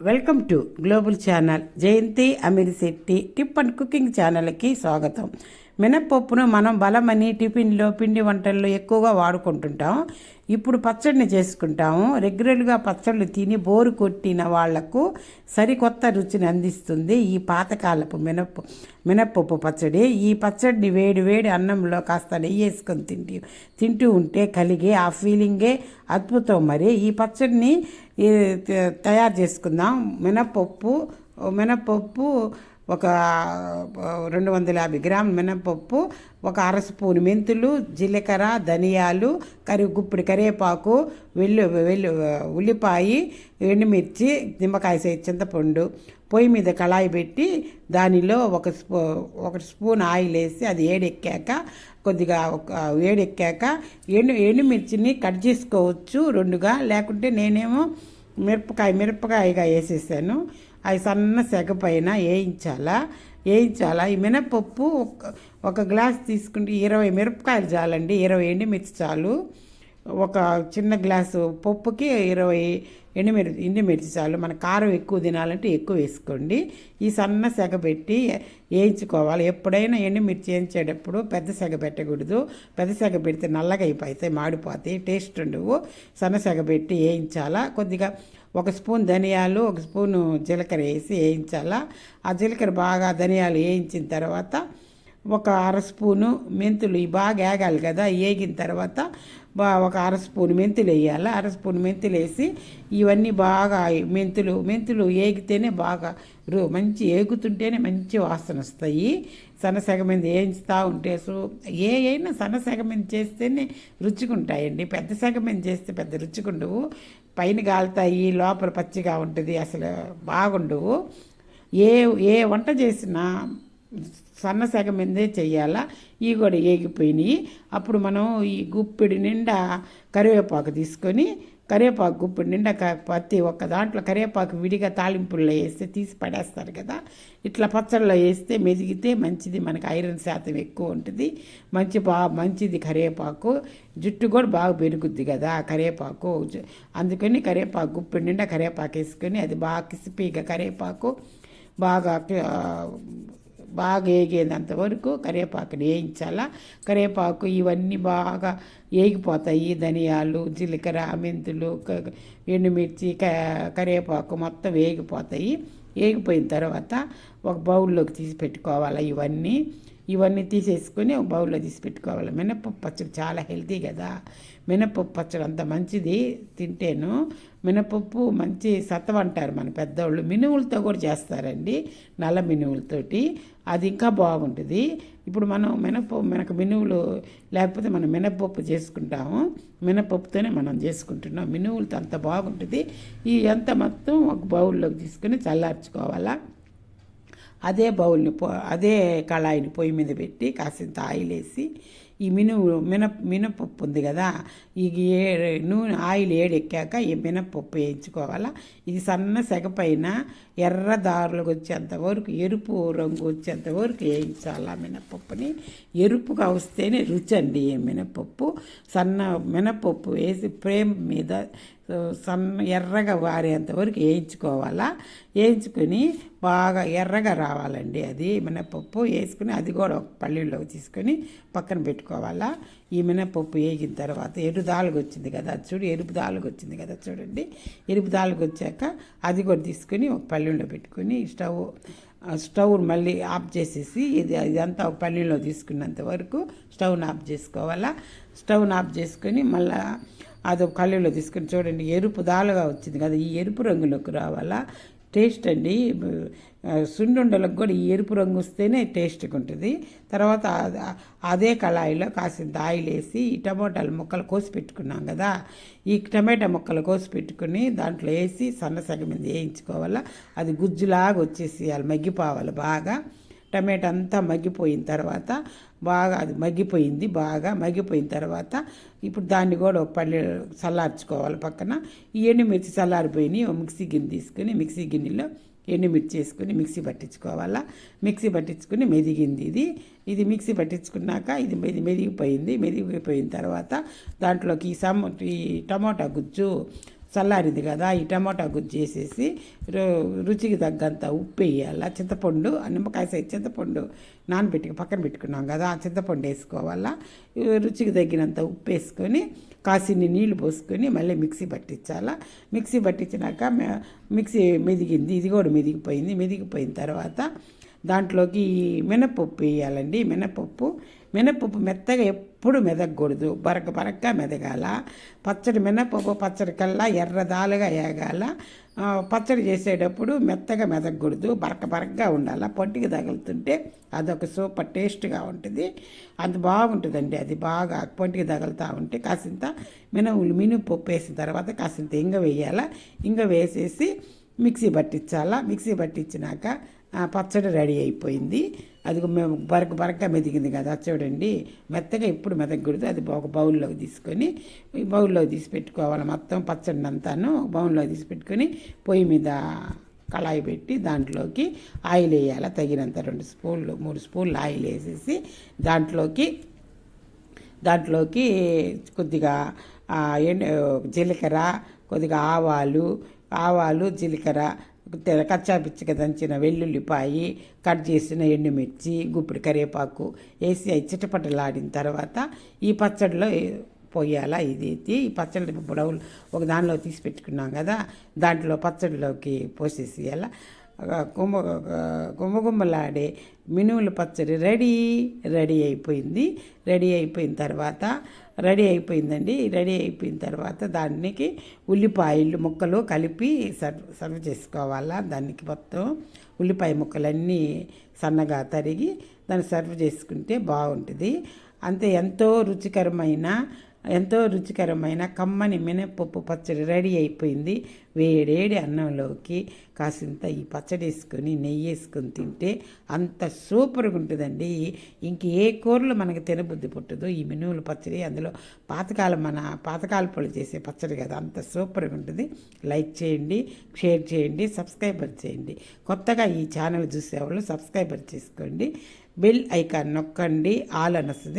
Welcome to global channel Jayanthi Amirshetty tip and cooking ఛానల్కి స్వాగతం. మినప్పప్పును మనం బలమని టిఫిన్లో పిండి వంటల్లో ఎక్కువగా వాడుకుంటుంటాం. ఇప్పుడు పచ్చడిని చేసుకుంటాము రెగ్యులర్గా పచ్చళ్ళు తిని బోరు కొట్టిన వాళ్ళకు సరికొత్త రుచిని అందిస్తుంది ఈ పాతకాలపు మినప్పు మినప్పప్పు పచ్చడి. ఈ పచ్చడిని వేడి వేడి అన్నంలో కాస్త నెయ్యి వేసుకొని తింటూ తింటూ ఉంటే కలిగే ఆ ఫీలింగే అద్భుతం. మరి ఈ పచ్చడిని తయారు చేసుకుందాం. మినప్పప్పు మినప్పప్పు ఒక రెండు వందల యాభై గ్రాముల మినపప్పు ఒక అర స్పూన్ మెంతులు జీలకర్ర ధనియాలు కరి గుప్పిడి కరివేపాకు వెల్లు వెల్లు ఉల్లిపాయ ఎండుమిర్చి నిమ్మకాయ సైజ్ చింతపండు పొయ్యి మీద కళాయి పెట్టి దానిలో ఒక స్పూ ఒక స్పూన్ ఆయిల్ వేసి అది వేడెక్కాక కొద్దిగా ఒక వేడెక్కాక ఎండు ఎండుమిర్చిని కట్ చేసుకోవచ్చు రెండుగా. లేకుంటే నేనేమో మిరపకాయ మిరపకాయగా వేసేసాను. అవి సన్న సెగ పైన వేయించాలా? వేయించాలా? ఈ మినపప్పు ఒక ఒక గ్లాస్ తీసుకుంటే ఇరవై మిరపకాయలు చాలండి. ఇరవై ఎండుమిర్చి చాలు. ఒక చిన్న గ్లాసు పప్పుకి ఇరవై ఎండుమిర్చి ఎండుమిర్చి చాలు. మన కారం ఎక్కువ తినాలంటే ఎక్కువ వేసుకోండి. ఈ సన్న సెగ పెట్టి వేయించుకోవాలి. ఎప్పుడైనా ఎండుమిర్చి వేయించేటప్పుడు పెద్ద సెగ పెట్టకూడదు. పెద్ద సెగ పెడితే నల్లగా అయిపోతాయి మాడిపోతాయి. టేస్ట్ ఉండవు. సన్న సెగ పెట్టి వేయించాలా? కొద్దిగా ఒక స్పూన్ ధనియాలు ఒక స్పూను జీలకర్ర వేసి వేయించాలా? ఆ జీలకర్ర బాగా ధనియాలు వేయించిన తర్వాత ఒక అర స్పూను మెంతులు ఇవి బాగా ఏగాలి కదా. వేగిన తర్వాత బా ఒక అర స్పూన్ మెంతులు వేయాలి. అర స్పూన్ మెంతులు వేసి ఇవన్నీ బాగా మెంతులు మెంతులు ఏగితేనే బాగా రు మంచి ఏగుతుంటేనే మంచి వాసన వస్తాయి. సన్నసగ మీద వేయించుతూ ఉంటే సో ఏ అయినా సన్నసగ మీద చేస్తేనే రుచిగుంటాయండి పెద్ద సెగ మీద చేస్తే పెద్ద రుచిగుండవు పైన గాలుతాయి లోపల పచ్చిగా ఉంటుంది అసలు బాగుండవు. ఏ ఏ వంట చేసినా సన్న సెగ మీదే ఇవి కూడా ఏగిపోయినాయి. అప్పుడు మనం ఈ గుప్పిడి నిండా కరివేపాకు తీసుకొని కరివేపాకు గుప్పిడి నిండా క- ప్రతి ఒక్క దాంట్లో కరివేపాకు విడిగా తాలింపుల్లో వేస్తే తీసి పడేస్తారు కదా. ఇట్లా పచ్చళ్ళలో వేస్తే మెదిగితే మంచిది. మనకి ఐరన్ శాతం ఎక్కువ ఉంటుంది. మంచి బా మంచిది కరివేపాకు. జుట్టు కూడా బాగా పెరుగుద్ది కదా కరివేపాకు. అందుకని కరివేపాకు గుప్పిడి నిండా కరివేపాకు వేసుకొని అది బాగా కిసిపీగా కరివేపాకు బాగా బాగా వేగేంత వరకు కరివేపాకుని వేయించాలా. కరివేపాకు ఇవన్నీ బాగా వేగిపోతాయి ధనియాలు జీలకర్ర మెంతులు ఎండుమిర్చి క కరివేపాకు మొత్తం వేగిపోతాయి వేగిపోయిన తర్వాత ఒక బౌల్లోకి తీసి పెట్టుకోవాలి ఇవన్నీ. ఇవన్నీ తీసేసుకొని ఒక బౌల్లో తీసి పెట్టుకోవాలి. మినపప్పు పచ్చడి చాలా హెల్తీ కదా. మినపప్పు పచ్చడి అంత మంచిది. తింటేను మినపప్పు మంచి సత్వం అంటారు మన పెద్దవాళ్ళు మినువులతో కూడా చేస్తారండి నల్ల మినువులతోటి. అది ఇంకా బాగుంటుంది. ఇప్పుడు మనం మినపప్పు మనకు మినువులు లేకపోతే మనం మినపప్పు చేసుకుంటాము. మినపప్పుతోనే మనం చేసుకుంటున్నాం. మినువులతో అంత బాగుంటుంది. ఈ అంత మొత్తం ఒక బౌల్లోకి తీసుకొని చల్లార్చుకోవాలా. అదే బౌల్ని పో అదే కళాయిని పొయ్యి మీద పెట్టి కాసింత ఆయిల్ వేసి ఈ మినుము మినప మినపప్పు ఉంది కదా ఈ ఏ నూనె ఆయిల్ ఏడెక్కాక ఈ మినపప్పు వేయించుకోవాలా. ఇది సన్న సెగ పైన ఎర్ర దారులకు వచ్చేంత వరకు ఎరుపు రంగు వచ్చేంత వరకు వేయించాలా మినపప్పుని. ఎరుపుగా వస్తేనే రుచి అండి ఈ మినపప్పు. సన్న మినపప్పు వేసి ఫ్రేమ్ మీద సన్న ఎర్రగా వారేంత వరకు వేయించుకోవాలా. వేయించుకొని బాగా ఎర్రగా రావాలండి అది మినపప్పు. వేసుకుని అది కూడా ఒక పల్లీలోకి తీసుకొని పక్కన పెట్టుకోవాలా ఈ మినపప్పు వేగిన తర్వాత ఎరుపు దాలుగు వచ్చింది కదా అది చూడు ఎరుపు దాలుగు వచ్చింది కదా చూడండి. ఎరుపు దాలుగు వచ్చాక అది కూడా తీసుకొని ఒక పల్లెల్లో పెట్టుకొని స్టవ్ స్టవ్ మళ్ళీ ఆఫ్ చేసేసి ఇది ఇదంతా ఒక పల్లెల్లో తీసుకున్నంత వరకు స్టవ్ని ఆఫ్ చేసుకోవాలా? స్టవ్ని ఆఫ్ చేసుకొని మళ్ళీ అది ఒక కళ్ళులో తీసుకొని చూడండి ఎరుపు దాలుగా వచ్చింది కదా ఈ ఎరుపు రంగులోకి రావాలా? టేస్ట్ అండి. సున్నుండలకు కూడా ఈ ఎరుపు రంగు వస్తేనే టేస్ట్గా ఉంటుంది. తర్వాత అదే కళాయిలో కాసింత ఆయిల్ వేసి ఈ టమోటాలు ముక్కలు కోసి పెట్టుకున్నాం కదా. ఈ టమాటా ముక్కలు కోసి పెట్టుకుని దాంట్లో వేసి సన్నసగ మీద వేయించుకోవాలా. అది గుజ్జులాగా వచ్చేసేయాలి మగ్గిపోవాలి బాగా. టమాటా అంతా మగ్గిపోయిన తర్వాత బాగా అది మగ్గిపోయింది బాగా మగ్గిపోయిన తర్వాత ఇప్పుడు దాన్ని కూడా ఒక పల్లె చల్లార్చుకోవాలి పక్కన. ఈ ఎండుమిర్చి చల్లారిపోయినాయి మిక్సీ గిన్నె తీసుకొని మిక్సీ గిన్నెలో ఎండుమిర్చి వేసుకుని మిక్సీ పట్టించుకోవాలా. మిక్సీ పట్టించుకుని మెదిగింది ఇది. ఇది మిక్సీ పట్టించుకున్నాక ఇది మెది మెదిగిపోయింది. మెదిగిపోయిన తర్వాత దాంట్లోకి ఈ సమ్ ఈ టమోటా గుజ్జు చల్లారింది కదా ఈ టమాటా గుజ్జు చేసేసి రుచికి తగ్గంత ఉప్పు వేయాలి చింతపండు నిమ్మకాయ సైజ్ చింతపండు నానబెట్టి పక్కన పెట్టుకున్నాం కదా ఆ చింతపండు వేసుకోవాలా రుచికి తగినంత ఉప్పు వేసుకొని కాసిన్ని నీళ్ళు పోసుకొని మళ్ళీ మిక్సీ పట్టించాలా మిక్సీ పట్టించినాక మిక్సీ మెదిగింది ఇది కూడా మెదిగిపోయింది మెదిగిపోయిన తర్వాత దాంట్లోకి ఈ మినపప్పు వేయాలండి మినపప్పు మినపప్పు మెత్తగా ఎప్పుడు మెదగకూడదు. బరక బరకగా మెదగాల. పచ్చడి మినపప్పు పచ్చడి కల్లా ఎర్రదాలుగా వేగాల పచ్చడి చేసేటప్పుడు మెత్తగా మెదగకూడదు. బరక బరకగా ఉండాలి. పొట్టికి తగులుతుంటే అదొక సూపర్ టేస్ట్గా ఉంటుంది. అంత బాగుంటుందండి అది బాగా. పొట్టికి తగులుతూ ఉంటే కాసింత మినవులు మినపప్పు వేసిన తర్వాత కాసింత ఇంగ వేయాల. ఇంగ వేసేసి మిక్సీ పట్టించాలా? మిక్సీ పట్టించినాక పచ్చడి రెడీ అయిపోయింది. అది మేము బరక బరక మెదిగింది కదా చూడండి. మెత్తగా ఎప్పుడు మెదగకూడదు. అది ఒక బౌల్లోకి తీసుకొని బౌల్లో బౌల్లోకి తీసి పెట్టుకోవాలి. మొత్తం పచ్చడి అంతాను బౌల్లోకి తీసి పెట్టుకొని పొయ్యి మీద కళాయి పెట్టి దాంట్లోకి ఆయిల్ వేయాలి? తగినంత రెండు స్పూన్లు మూడు స్పూన్లు ఆయిల్ వేసేసి దాంట్లోకి దాంట్లోకి కొద్దిగా జీలకర్ర కొద్దిగా ఆవాలు ఆవాలు జీలకర్ర కచ్చా పిచ్చిక దంచిన వెల్లుల్లిపాయి కట్ చేసిన ఎండుమిర్చి గుప్పిడి కరివేపాకు వేసి అవి చిటపటలాడిన తర్వాత ఈ పచ్చడిలో పోయాలా ఇది? ఎత్తి ఈ పచ్చడి బుడవులు ఒక దానిలో తీసి పెట్టుకున్నాం కదా దాంట్లో పచ్చడిలోకి పోసేసేయాల? గుమ్మ గుమ్మగుమ్మలాడే మినుముల పచ్చడి రెడీ రెడీ అయిపోయింది. రెడీ అయిపోయిన తర్వాత రెడీ అయిపోయిందండి. రెడీ అయిపోయిన తర్వాత దానికి ఉల్లిపాయలు ముక్కలు కలిపి సర్వ్ సర్వ్ చేసుకోవాలా. దానికి మొత్తం ఉల్లిపాయ ముక్కలన్నీ సన్నగా తరిగి దాన్ని సర్వ్ చేసుకుంటే బాగుంటుంది. అంతే ఎంతో రుచికరమైన ఎంతో రుచికరమైన కమ్మని మినప్పప్పు పచ్చడి రెడీ అయిపోయింది. వేడేడి అన్నంలోకి కాసింత ఈ పచ్చడి వేసుకొని నెయ్యి వేసుకొని తింటే అంత సూపర్గా ఉంటుందండి. ఇంక ఏ కూరలు మనకి తినబుద్ధి పుట్టదు. ఈ మినువుల పచ్చడి అందులో పాతకాలం మన పాతకాల పళ్ళు చేసే పచ్చడి కదా అంత సూపర్గా ఉంటుంది. లైక్ చేయండి షేర్ చేయండి సబ్స్క్రైబర్ చేయండి. కొత్తగా ఈ ఛానల్ చూసేవాళ్ళు సబ్స్క్రైబర్ చేసుకోండి. బెల్ ఐకాన్ నొక్కండి ఆల్ అని వస్తుంది.